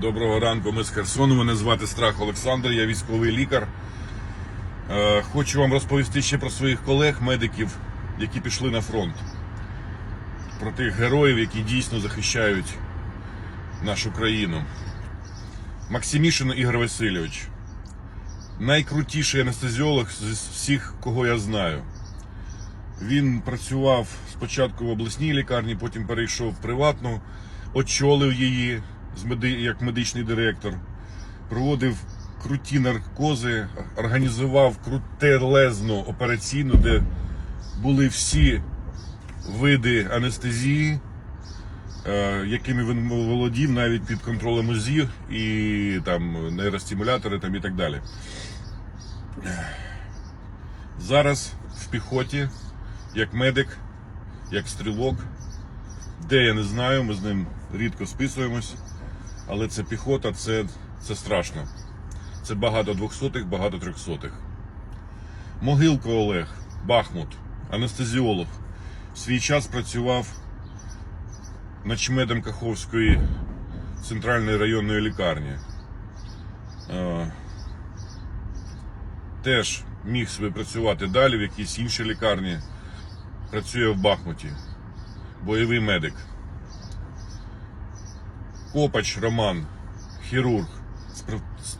Доброго ранку, ми з Херсону. Мене звати Страх Олександр, я військовий лікар. Е, Хочу вам розповісти ще про своїх колег, медиків, які пішли на фронт. Про тих героїв, які дійсно захищають нашу країну. Максимішин Ігор Васильович. Найкрутіший анестезіолог з всіх, кого я знаю. Він працював спочатку в обласній лікарні, потім перейшов в приватну, очолив її як медичний директор, проводив круті наркози, організував крутелезну операційну, де були всі види анестезії, е, якими він володів навіть під контролем УЗІ і там нейростимулятори там, і так далі. Зараз в піхоті, як медик, як стрілок. Де я не знаю, ми з ним рідко списуємось, але це піхота, це, це страшно. Це багато двохсотих, багато трьохсотих. Могилко Олег, Бахмут, анестезіолог. В свій час працював начмедом Каховської центральної районної лікарні. Е, Теж міг собі працювати далі в якійсь іншій лікарні. Працює в Бахмуті. Бойовий медик. Копач Роман, хірург,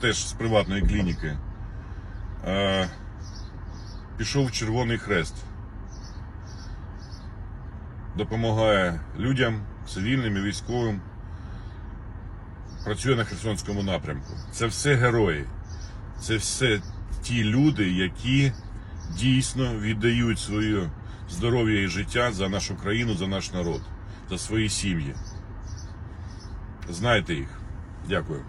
теж з приватної клініки. Е, пішов в Червоний Хрест. Допомагає людям, цивільним і військовим. Працює на Херсонському напрямку. Це все герої. Це все ті люди, які дійсно віддають своє здоров'я і життя за нашу країну, за наш народ, за свої сім'ї. Знайте їх. Дякую.